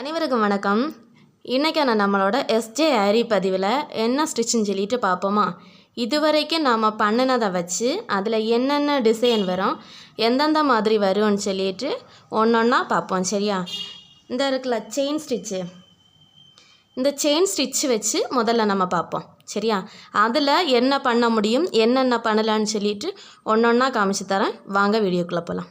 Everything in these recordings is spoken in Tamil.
அனைவருக்கும் வணக்கம். இன்றைக்கான நம்மளோட எஸ்ஜே ஆரி பதிவில் என்ன ஸ்டிச்சுன்னு சொல்லிட்டு பார்ப்போமா? இதுவரைக்கும் நாம் பண்ணினதை வச்சு அதில் என்னென்ன டிசைன் வரும் எந்தெந்த மாதிரி வரும்னு சொல்லிட்டு ஒன்றொன்னா பார்ப்போம் சரியா? இந்த இருக்குல்ல செயின் ஸ்டிச்சு இந்த செயின் ஸ்டிச்சு வச்சு முதல்ல நம்ம பார்ப்போம் சரியா? அதில் என்ன பண்ண முடியும் என்னென்ன பண்ணலான்னு சொல்லிட்டு ஒன்றொன்னா காமிச்சு தரேன். வாங்க வீடியோக்குள்ளே போகலாம்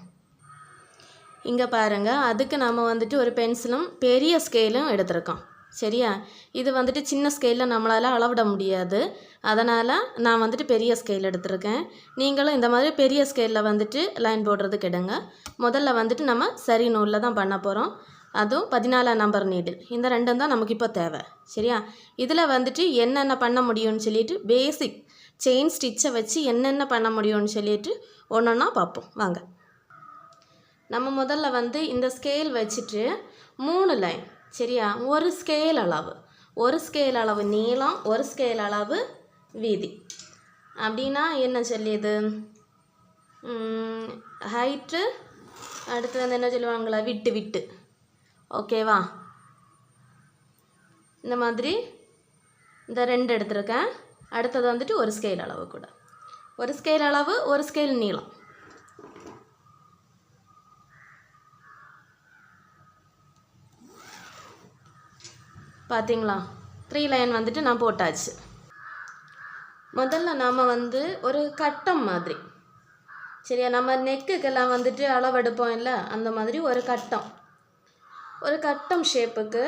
இங்கே பாருங்கள் அதுக்கு நம்ம வந்துட்டு ஒரு பென்சிலும் பெரிய ஸ்கேலும் எடுத்திருக்கோம். சரியா? இது வந்துட்டு சின்ன ஸ்கேலில் நம்மளால் அளவிட முடியாது. அதனால் நான் வந்துட்டு பெரிய ஸ்கேல் எடுத்திருக்கேன். நீங்களும் இந்த மாதிரி பெரிய ஸ்கேலில் வந்துட்டு லைன் போடுறதுக்கு எடுங்க முதல்ல வந்துட்டு நம்ம சரி நூலில் தான் பண்ண போகிறோம் அதுவும் பதினாலாம் நம்பர் நீடில் இந்த ரெண்டும் தான் நமக்கு இப்போ தேவை. சரியா? இதில் வந்துட்டு என்னென்ன பண்ண முடியும்னு சொல்லிட்டு பேசிக் செயின் ஸ்டிச்சை வச்சு என்னென்ன பண்ண முடியும்னு சொல்லிட்டு ஒன்று ஒன்றா பார்ப்போம். வாங்க. நம்ம முதல்ல வந்து இந்த ஸ்கேல் வச்சுட்டு மூணு லைன் சரியா? ஒரு ஸ்கேல் அளவு. ஒரு ஸ்கேல் அளவு நீளம் ஒரு ஸ்கேல் அளவு வீதி. அப்படின்னா என்ன சொல்லியது? ஹைட்டு அடுத்து வந்து என்ன சொல்லுவாங்களா விட்டு விட்டு. ஓகேவா இந்த மாதிரி இந்த ரெண்டு எடுத்திருக்கேன். அடுத்தது வந்துட்டு ஒரு ஸ்கேல் அளவு கூட. ஒரு ஸ்கேல் அளவு ஒரு ஸ்கேல் நீளம். பார்த்தீங்களா த்ரீ லைன் வந்துட்டு நான் போட்டாச்சு. முதல்ல நாம் வந்து ஒரு கட்டம் மாதிரி. சரியா? நம்ம நெக்குக்கெல்லாம் வந்துட்டு அளவெடுப்போம் இல்லை? அந்த மாதிரி ஒரு கட்டம். ஒரு கட்டம் ஷேப்புக்கு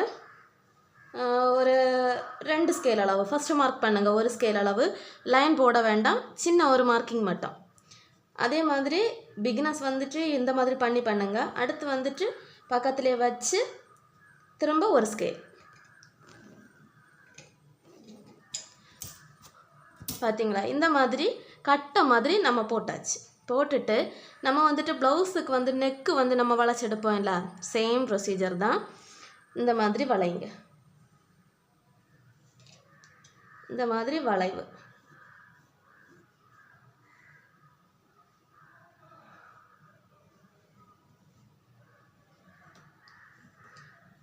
ஒரு ரெண்டு ஸ்கேல் அளவு. ஃபஸ்ட்டு மார்க் பண்ணுங்கள் ஒரு ஸ்கேல் அளவு. லைன் போட வேண்டாம். சின்ன ஒரு மார்க்கிங் மட்டும். அதே மாதிரி பிகினஸ் வந்துட்டு இந்த மாதிரி பண்ணி பண்ணுங்கள் அடுத்து வந்துட்டு பக்கத்துலேயே வச்சு திரும்ப ஒரு ஸ்கேல் பார்த்தீங்களா இந்த மாதிரி கட்டை மாதிரி நம்ம போட்டாச்சு. போட்டுட்டு நம்ம வந்துட்டு ப்ளவுஸுக்கு வந்து நெக்கு வந்து நம்ம வளைச்செடுப்போம் இல்லை? சேம் ப்ரொசீஜர் தான். இந்த மாதிரி வளைங்க. இந்த மாதிரி வளைவு.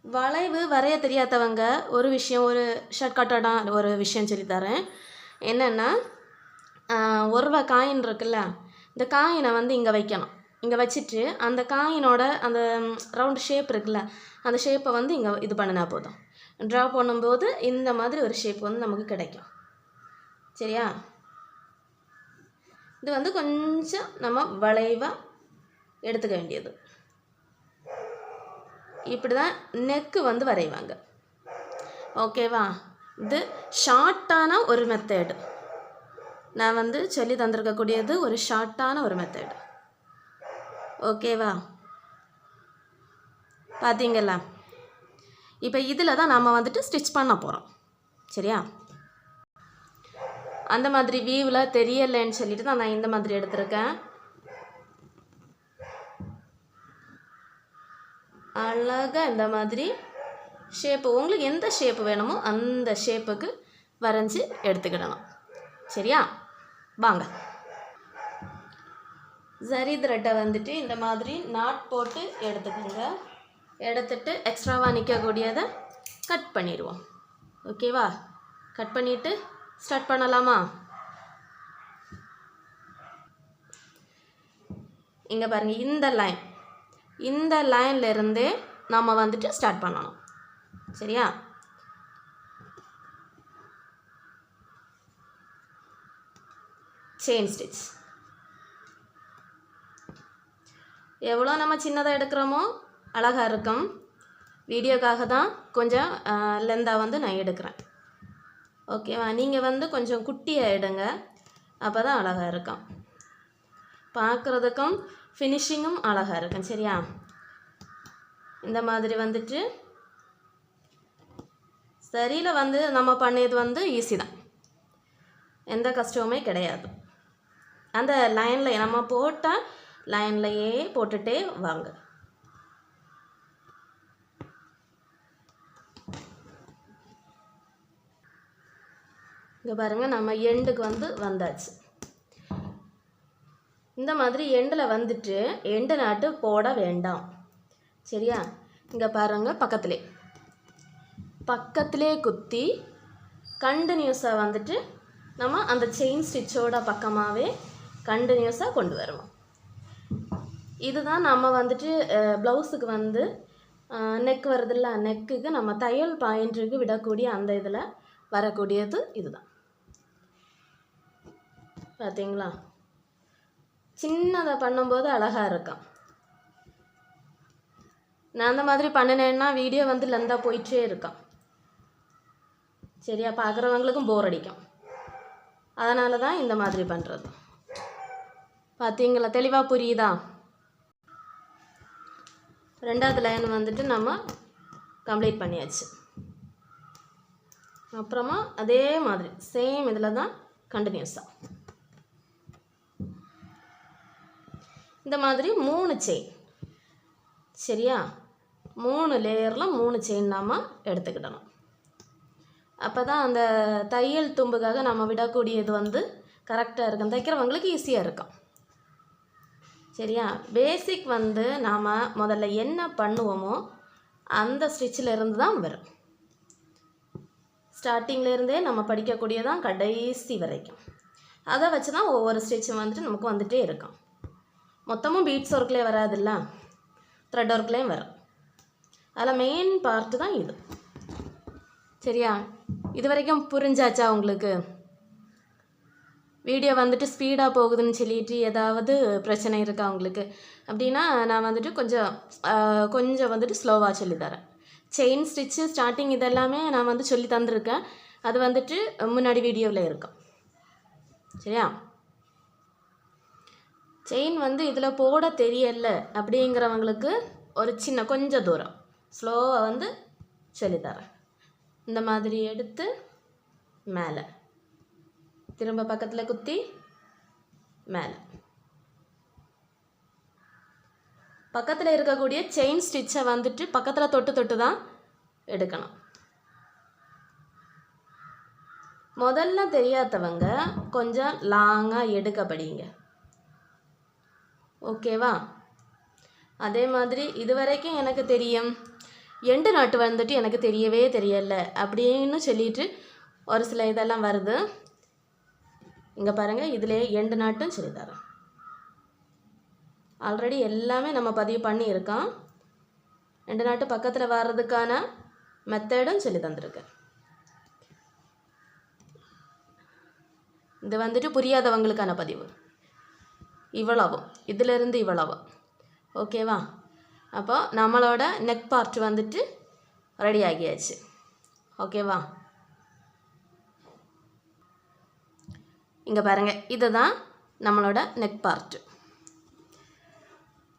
வளைவு வரைய தெரியாதவங்க ஒரு விஷயம் ஒரு ஷார்ட்கட்டடாக ஒரு விஷயம் சொல்லித்தரேன் என்னென்னா ஒரு ரூபா காயின் இருக்குல்ல இந்த காயினை வந்து இங்கே வைக்கணும். இங்கே வச்சுட்டு அந்த காயினோட அந்த ரவுண்ட் ஷேப் இருக்குல்ல அந்த ஷேப்பை வந்து இங்கே இது பண்ணினா போதும். ட்ரா பண்ணும்போது இந்த மாதிரி ஒரு ஷேப் வந்து நமக்கு கிடைக்கும். சரியா? இது வந்து கொஞ்சம் நம்ம வளைவாக எடுத்துக்க வேண்டியது. இப்படி தான் நெக்கு வந்து வரைவாங்க. ஓகேவா இது ஷார்ட்டான ஒரு மெத்தேடு நான் வந்து சொல்லி தந்திருக்கக்கூடியது ஒரு ஷார்ட்டான ஒரு மெத்தேடு ஓகேவா பார்த்தீங்களா இப்போ இதில் தான் நம்ம வந்துட்டு ஸ்டிச் பண்ண போகிறோம் சரியா? அந்த மாதிரி வியூவில் தெரியலைன்னு சொல்லிட்டு தான் நான் இந்த மாதிரி எடுத்திருக்கேன். அழகாக இந்த மாதிரி ஷேப்பு உங்களுக்கு எந்த ஷேப்பு வேணுமோ அந்த ஷேப்புக்கு வரைஞ்சி எடுத்துக்கிடணும் சரியா? வாங்க. சரி த்ரெட்டை வந்துட்டு இந்த மாதிரி நாட் போட்டு எடுத்துக்கோங்க. எடுத்துட்டு எக்ஸ்ட்ராவாக நிற்கக்கூடியதை கட் பண்ணிடுவோம். ஓகேவா கட் பண்ணிவிட்டு ஸ்டார்ட் பண்ணலாமா? இங்கே பாருங்கள் இந்த லைன் இந்த லைன்ல இருந்தே நம்ம வந்துட்டு ஸ்டார்ட் பண்ணணும். சரியா? செயின் ஸ்டிச் எவ்வளோ நம்ம சின்னதாக எடுக்கிறோமோ அழகாக இருக்கும். வீடியோக்காக தான் கொஞ்சம் லெந்தாக வந்து நான் எடுக்கிறேன். ஓகேவா நீங்கள் வந்து கொஞ்சம் குட்டியாக எடுங்க. அப்போ தான் அழகாக இருக்கும். பார்க்குறதுக்கும் ஃபினிஷிங்கும் அழகாக இருக்கும். சரியா? இந்த மாதிரி வந்துட்டு சரியில் வந்து நம்ம பண்ணியது வந்து ஈஸி தான். எந்த கஷ்டமுமே கிடையாது. அந்த லைனில் நம்ம போட்டால் லைன்லையே போட்டுகிட்டே வாங்க. இங்கே பாருங்கள் நம்ம எண்டுக்கு வந்து வந்தாச்சு. இந்த மாதிரி எண்டில் வந்துட்டு எண்டு நாட்டு போட வேண்டாம். சரியா? இங்கே பாருங்கள் பக்கத்துலேயே பக்கத்திலே குத்தி கண்டினியூஸாக வந்துட்டு நம்ம அந்த செயின் ஸ்டிச்சோட பக்கமாகவே கண்டினியூஸாக கொண்டு வருவோம். இதுதான் நம்ம வந்துட்டு ப்ளவுஸுக்கு வந்து நெக் வருதில்ல நெக்குக்கு நம்ம தையல் பாயிண்ட்டுக்கு விடக்கூடிய அந்த இதில் வரக்கூடியது இதுதான். பார்த்தீங்களா சின்னதை பண்ணும்போது அழகாக இருக்கும். நான் அந்த மாதிரி பண்ணினேன்னா வீடியோ வந்து லெந்தாக போயிட்டே இருக்கான் சரியா? பார்க்குறவங்களுக்கும் போர் அடிக்கும். அதனால தான் இந்த மாதிரி பண்ணுறது பார்த்தீங்களா தெளிவாக புரியுதா? ரெண்டாவது லைன் வந்துட்டு நம்ம கம்ப்ளீட் பண்ணியாச்சு. அப்புறமா அதே மாதிரி சேம் இதில் தான் கண்டினியூஸாக இந்த மாதிரி மூணு செயின் சரியா? மூணு லேயரில் மூணு செயின் நாம் எடுத்துக்கிடணும். அப்போ தான் அந்த தையல் தும்புக்காக நம்ம விடக்கூடியது வந்து கரெக்டாக இருக்கும். தைக்கிறவங்களுக்கு ஈஸியாக இருக்கும். சரியா? பேசிக் வந்து நாம் முதல்ல என்ன பண்ணுவோமோ அந்த ஸ்டிச்சில் இருந்து தான் வரும். ஸ்டார்டிங்லேருந்தே நம்ம படிக்கக்கூடியதான் கடைசி வரைக்கும். அதை வச்சு தான் ஒவ்வொரு ஸ்டிச்சும் வந்துட்டு நமக்கு வந்துகிட்டே இருக்கும். மொத்தமும் பீட்ஸ் ஒர்க்லேயே வராதுல்ல? த்ரெட் ஒர்க்லேயும் வரும். அதில் மெயின் பார்ட்டு தான் இது. சரியா? இது வரைக்கும் புரிஞ்சாச்சா உங்களுக்கு? வீடியோ வந்துட்டு ஸ்பீடாக போகுதுன்னு சொல்லிட்டு ஏதாவது பிரச்சனை இருக்கா உங்களுக்கு? அப்படின்னா நான் வந்துட்டு கொஞ்சம் கொஞ்சம் வந்துட்டு ஸ்லோவாக சொல்லித்தரேன் செயின் ஸ்டிச்சு ஸ்டார்டிங் இதெல்லாமே நான் வந்து சொல்லி தந்திருக்கேன். அது வந்துட்டு முன்னாடி வீடியோவில் இருக்கும். சரியா? செயின் வந்து இதில் போட தெரியல அப்படிங்கிறவங்களுக்கு ஒரு சின்ன கொஞ்சம் தூரம். ஸ்லோவாக வந்து சொல்லித்தரேன் இந்த மாதிரி எடுத்து மேலே. திரும்ப பக்கத்தில் குத்தி மேலே. பக்கத்தில் இருக்கக்கூடிய செயின் ஸ்டிச்சை வந்துட்டு பக்கத்தில் தொட்டு தொட்டு தான் எடுக்கணும். முதல்ல தெரியாதவங்க கொஞ்சம் லாங்காக எடுக்க படிங்க ஓகேவா அதே மாதிரி இது வரைக்கும் எனக்கு தெரியும். எண்டு நாட்டு வந்துட்டு எனக்கு தெரியவே தெரியல அப்படின்னு சொல்லிட்டு ஒரு சில இதெல்லாம் வருது. இங்கே பாருங்கள் இதிலே எண்டு நாட்டும் சொல்லி தரோம் ஆல்ரெடி எல்லாமே நம்ம பதிவு பண்ணியிருக்கோம். ரெண்டு நாட்டு பக்கத்தில் வர்றதுக்கான மெத்தடும் சொல்லி தந்திருக்கேன் இது வந்துட்டு புரியாதவங்களுக்கான பதிவு. இவ்வளவும் இதிலிருந்து இவ்வளவும் ஓகேவா அப்போ நம்மளோட நெக் பார்ட் வந்துட்டு ரெடி ஆகியாச்சு. ஓகேவா இங்கே பாருங்கள் இதுதான் நம்மளோட நெக் பார்ட்டு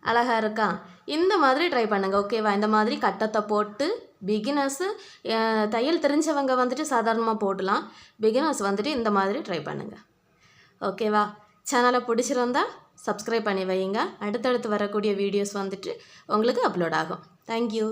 அழகா இருக்கா? இந்த மாதிரி ட்ரை பண்ணுங்க ஓகேவா இந்த மாதிரி கட்டத்தை போட்டு பிகினர்ஸு தையல் தெரிஞ்சவங்க வந்துட்டு சாதாரணமாக போடலாம். பிகினர்ஸ் வந்துட்டு இந்த மாதிரி ட்ரை பண்ணுங்கள் ஓகேவா சேனலை பிடிச்சிருந்தா சப்ஸ்கிரைப் பண்ணி வையுங்க. அடுத்தடுத்து வரக்கூடிய வீடியோஸ் வந்துட்டு உங்களுக்கு அப்லோட் ஆகும். தேங்க்யூ